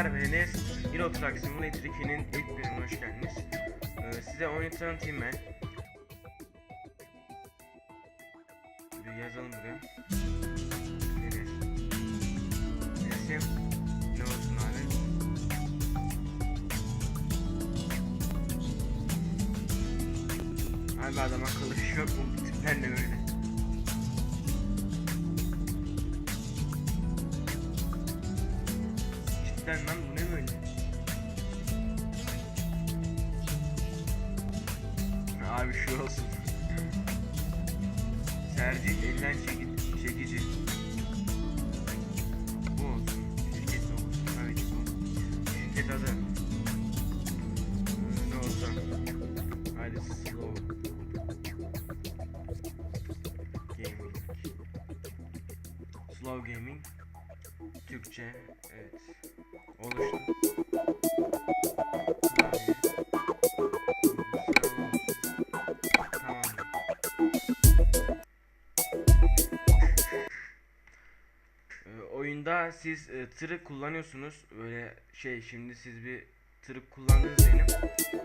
Merhaba Enes. Euro Truck Simulator 2'nin ilk bölümüne hoş geldiniz. Ee, size oyunu tanıtayım ben. Bir yazalım buraya. Enes. Enes'im. Ne olsun abi? Abi adam akıllı bir şey yok mu? Bu tipler ne böyle? Cidden lan bu ne böyle? Abi şu olsun. Sergi elden çekici. Bu olsun. Şirket olsun. Evet bu. Şirket adı. Ee, ne olsa. Hadi slow. Gaming. Slow gaming. Türkçe. Evet. Oluştu. Ee, oyunda siz e, tırı kullanıyorsunuz. Böyle şey şimdi siz bir tırı kullandınız diyelim.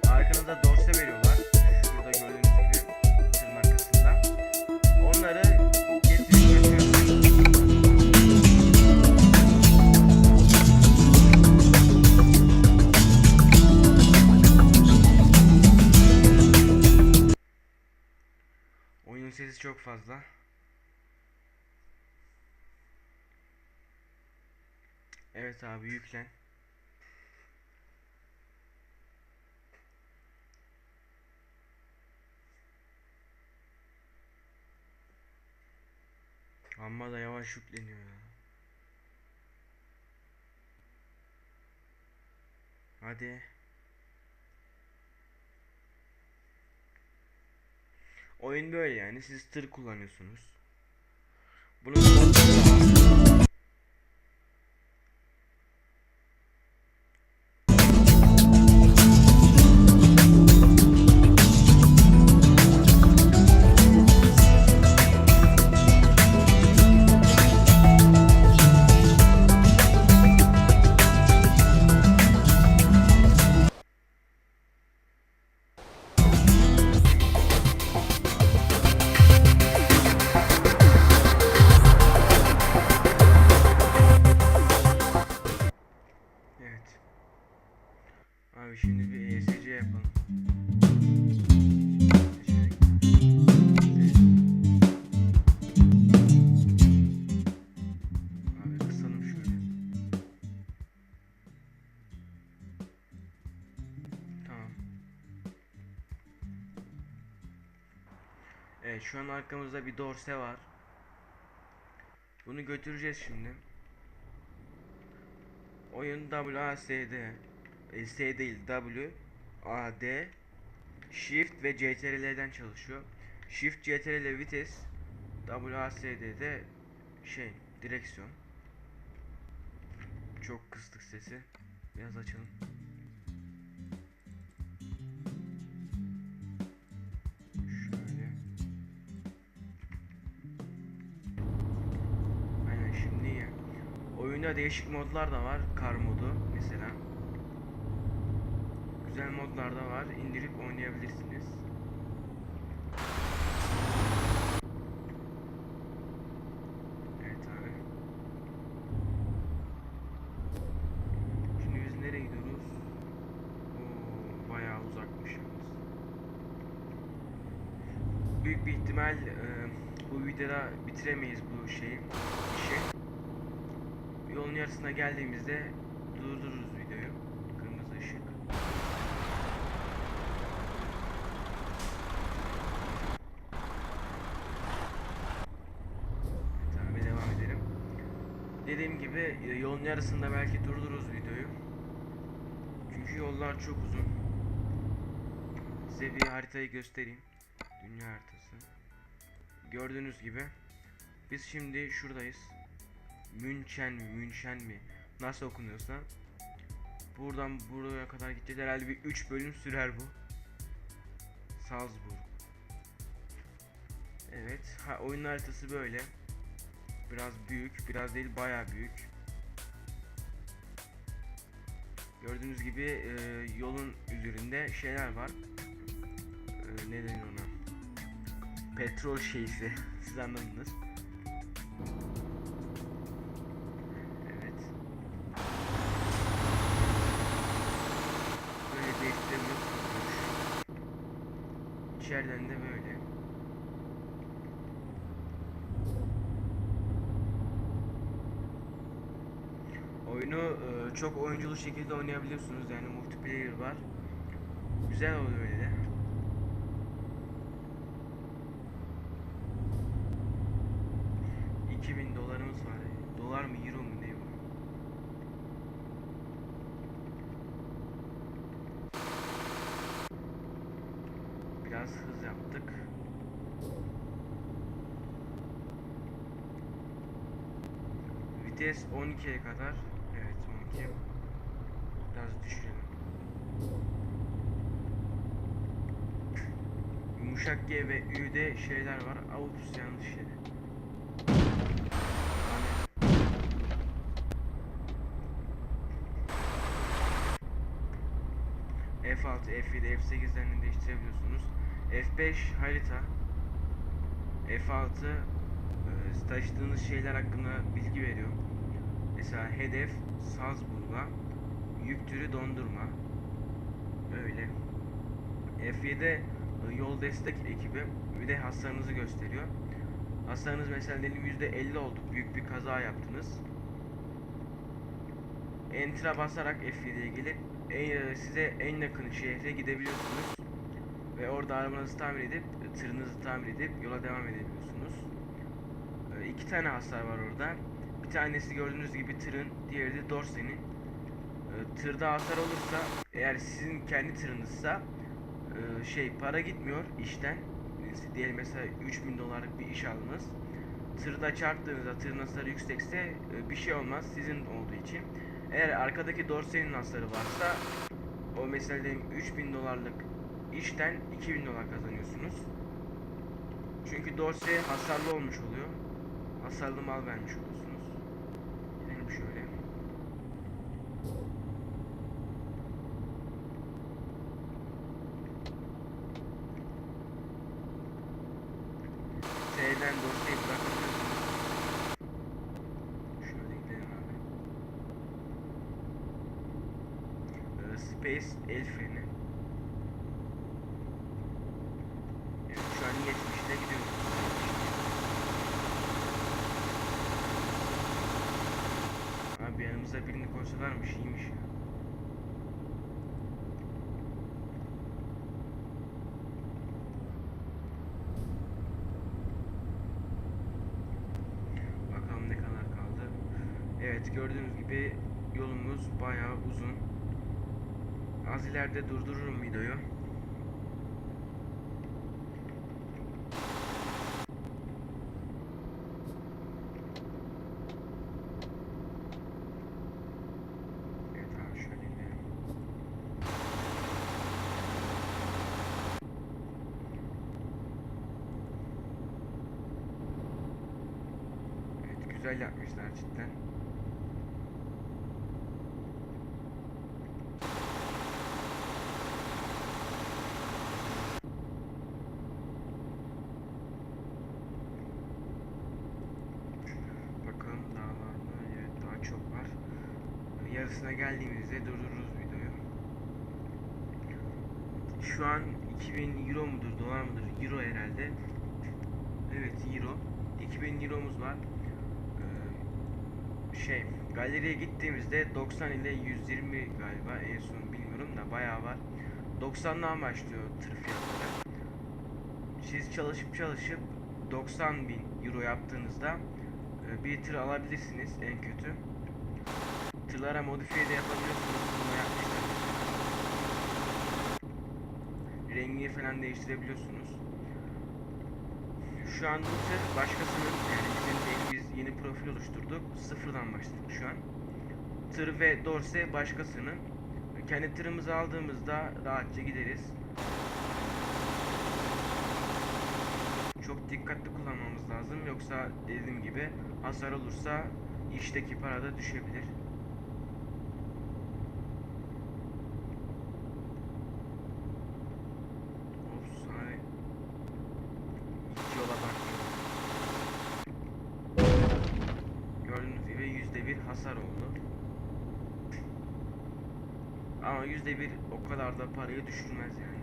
Arkanıza dorse veriyorlar. Şurada gördüğünüz gibi Evet abi yüklen. Amma da yavaş yükleniyor ya. Hadi. Oyun böyle yani siz tır kullanıyorsunuz. Bunun şu an arkamızda bir dorse var. Bunu götüreceğiz şimdi. Oyun WASD e, S değil W A D Shift ve CTRL'den çalışıyor. Shift CTRL vites WASD'de şey direksiyon. Çok kıstık sesi. Biraz açalım. Oyunda değişik modlar da var. Kar modu mesela. Güzel modlar da var. İndirip oynayabilirsiniz. Evet abi. Şimdi biz nereye gidiyoruz? Oo, bayağı uzakmış yalnız. Büyük bir ihtimal e, bu videoda bitiremeyiz bu şeyi, işi. Yolun yarısına geldiğimizde durdururuz videoyu. Kırmızı ışık. Tabii devam edelim. Dediğim gibi yolun yarısında belki durdururuz videoyu. Çünkü yollar çok uzun. Size bir haritayı göstereyim. Dünya haritası. Gördüğünüz gibi biz şimdi şuradayız. München mi, München mi nasıl okunuyorsa buradan buraya kadar gideceğiz herhalde bir 3 bölüm sürer bu. Salzburg. Evet, ha, oyun haritası böyle. Biraz büyük, biraz değil bayağı büyük. Gördüğünüz gibi e, yolun üzerinde şeyler var. E, ne denir ona? Petrol şeysi. Siz anladınız. Evet. Böyle değiştirebiliyorsunuz. İçeriden de böyle. Oyunu e, çok oyunculu şekilde oynayabiliyorsunuz yani multiplayer var. Güzel oluyor öyle. ...2000 dolarımız var. Dolar mı euro mu ne bu? Biraz hız yaptık. Vites 12'ye kadar. 12. Biraz düşürelim. Yumuşak G ve Ü'de şeyler var. Avups yanlış yere. F6, F7, F8'lerini değiştirebiliyorsunuz. F5 harita. F6 e, taşıdığınız şeyler hakkında bilgi veriyor. Mesela hedef Salzburg'a, yük türü dondurma. Öyle. F7 e, yol destek ekibi bir de hasarınızı gösteriyor. Hasarınız mesela diyelim %50 oldu. Büyük bir kaza yaptınız. Enter'a basarak F7'ye gelip en- size en yakın şehre gidebiliyorsunuz. Ve orada arabanızı tamir edip, tırınızı tamir edip yola devam edebiliyorsunuz. Ee, iki tane hasar var orada. Bir tanesi gördüğünüz gibi tırın, diğeri de dorsenin. Ee, tırda hasar olursa, eğer sizin kendi tırınızsa e, şey para gitmiyor işten. Diyelim mesela 3000 dolarlık bir iş aldınız. Tırda çarptığınızda tırın hasarı yüksekse e, bir şey olmaz sizin olduğu için. Eğer arkadaki dorsenin hasarı varsa o mesela diyelim 3000 dolarlık işten 2000 dolar kazanıyorsunuz. Çünkü dorse hasarlı olmuş oluyor. Hasarlı mal vermiş oluyorsunuz. Gidelim şöyle. T'den dorseyi bırakabiliyorsunuz. Şöyle gidelim abi. Ee, Space el. Evet, şu an geçmişte gidiyoruz. Yanımıza birini koysalarmış iyiymiş ya. Bakalım ne kadar kaldı. Evet gördüğünüz gibi yolumuz bayağı uzun. Az ileride durdururum videoyu. Evet abi şöyle gidelim. Evet güzel yapmışlar cidden. Bakalım daha mı? Evet daha çok var. Yarısına geldiğimizde durdururuz videoyu. Şu an 2000 euro mudur, dolar mıdır? Euro herhalde. Evet euro. 2000 euromuz var. Şey, galeriye gittiğimizde 90 ile 120 galiba en son bilmiyorum da bayağı var. 90'dan başlıyor tır fiyatları. Siz çalışıp çalışıp 90 bin euro yaptığınızda e, bir tır alabilirsiniz en kötü. Tırlara modifiye de yapabiliyorsunuz. Bunu yapmışlar. Rengini falan değiştirebiliyorsunuz. Şu an bu tır başkasının yani bizim değil biz yeni profil oluşturduk. Sıfırdan başladık şu an. Tır ve dorse başkasının. Kendi tırımızı aldığımızda rahatça gideriz. Çok dikkatli kullanmamız lazım yoksa dediğim gibi hasar olursa işteki para da düşebilir. Hasar oldu. Ama yüzde bir o kadar da parayı düşürmez yani.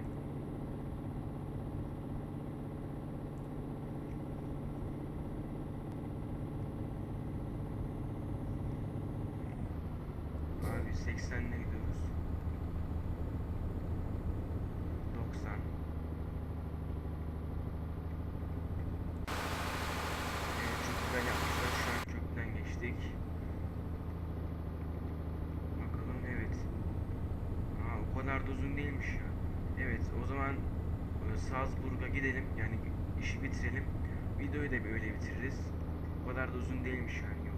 Abi 80'le gidiyoruz. 90 Evet çok güzel yapmışlar. Şu an köprüden geçtik. Bakalım evet. Aa o kadar da uzun değilmiş ya. Evet o zaman e, Salzburg'a gidelim. Yani işi bitirelim. Videoyu da böyle bitiririz. O kadar da uzun değilmiş yani yol.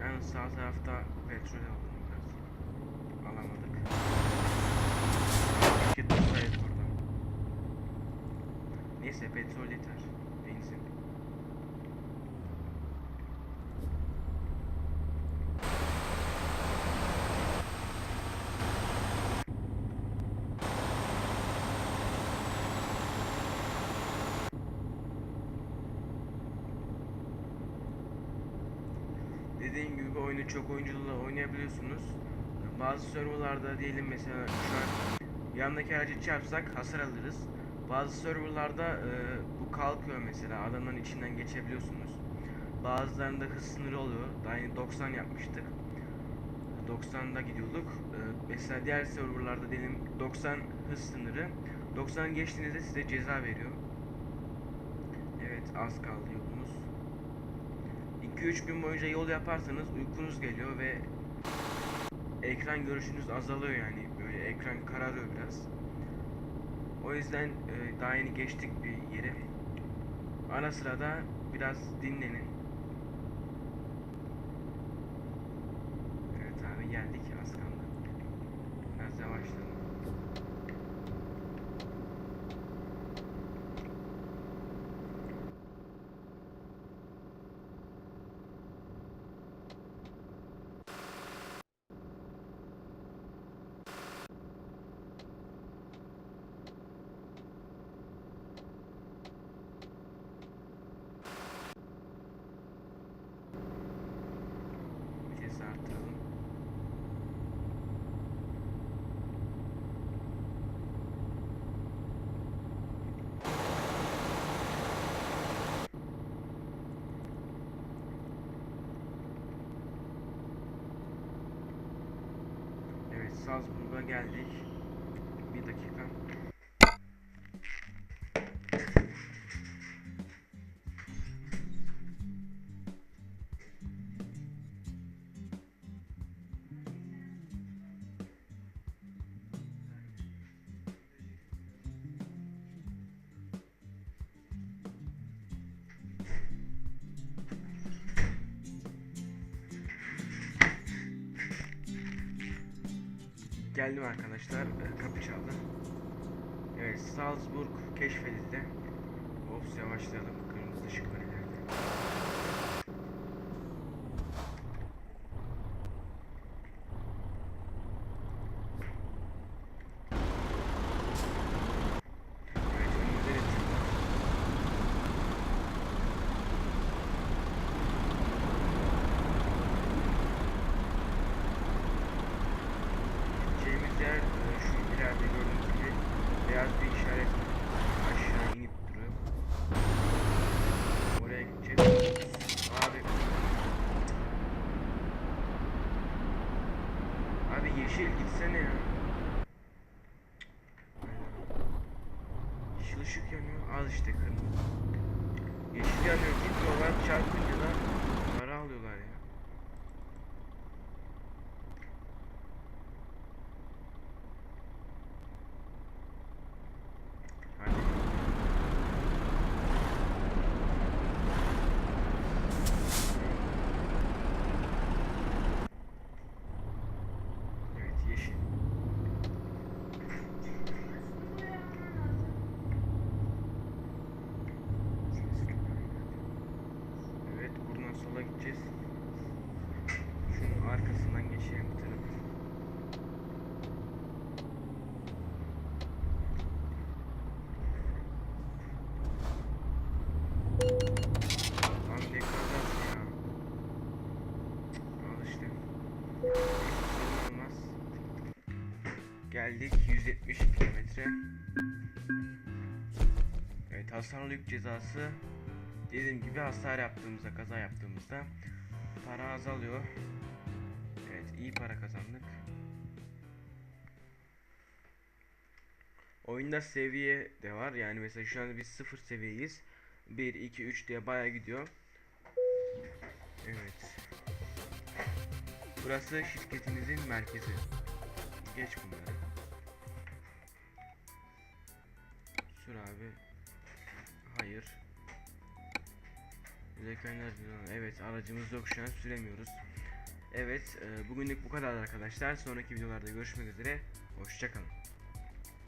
Yalnız sağ tarafta petrol alalım biraz. Alamadık. Tutsaydık orada. Neyse petrol yeter. Benzin. Dediğim gibi oyunu çok oyunculuğla oynayabiliyorsunuz. Bazı serverlarda diyelim mesela şu an yandaki aracı çarpsak hasar alırız. Bazı serverlarda e, bu kalkıyor mesela adamların içinden geçebiliyorsunuz. Bazılarında hız sınırı oluyor. Daha yeni 90 yapmıştık. 90'da gidiyorduk. E, mesela diğer serverlarda diyelim 90 hız sınırı. 90 geçtiğinizde size ceza veriyor. Evet az kaldı. 2-3 gün boyunca yol yaparsanız uykunuz geliyor ve ekran görüşünüz azalıyor yani böyle ekran kararıyor biraz. O yüzden e, daha yeni geçtik bir yere. Ara sırada biraz dinlenin. Evet abi geldik az kaldı. Biraz yavaşladım. Salzburg'a geldik. Bir dakika. Geldim arkadaşlar. Ee, Kapı çaldı. Evet, Salzburg keşfedildi. Ops yavaşlayalım. Kırmızı ışık var ileride. Evet, önümüzde de tır var. Gideceğimiz yer e, şu ileride gördüğünüz gibi beyaz bir işaret aşağı inip duruyor. Oraya gideceğiz. Abi. Abi yeşil gitsene ya. Yeşil ışık yanıyor. Az işte kırmızı. Yeşil yanıyor. Gitmiyorlar. Çarpınca da para alıyorlar ya. Hadi. Evet yeşil. Evet buradan sola gideceğiz. 170 kilometre. Evet hasarlı yük cezası dediğim gibi hasar yaptığımızda kaza yaptığımızda para azalıyor. Evet iyi para kazandık. Oyunda seviye de var yani mesela şu anda biz 0 seviyeyiz. 1 2 3 diye bayağı gidiyor. Evet. Burası şirketimizin merkezi. Geç bunları. Sür abi. Hayır. Zekanlar Evet aracımız yok şu an süremiyoruz. Evet e, bugünlük bu kadar arkadaşlar. Sonraki videolarda görüşmek üzere. Hoşçakalın.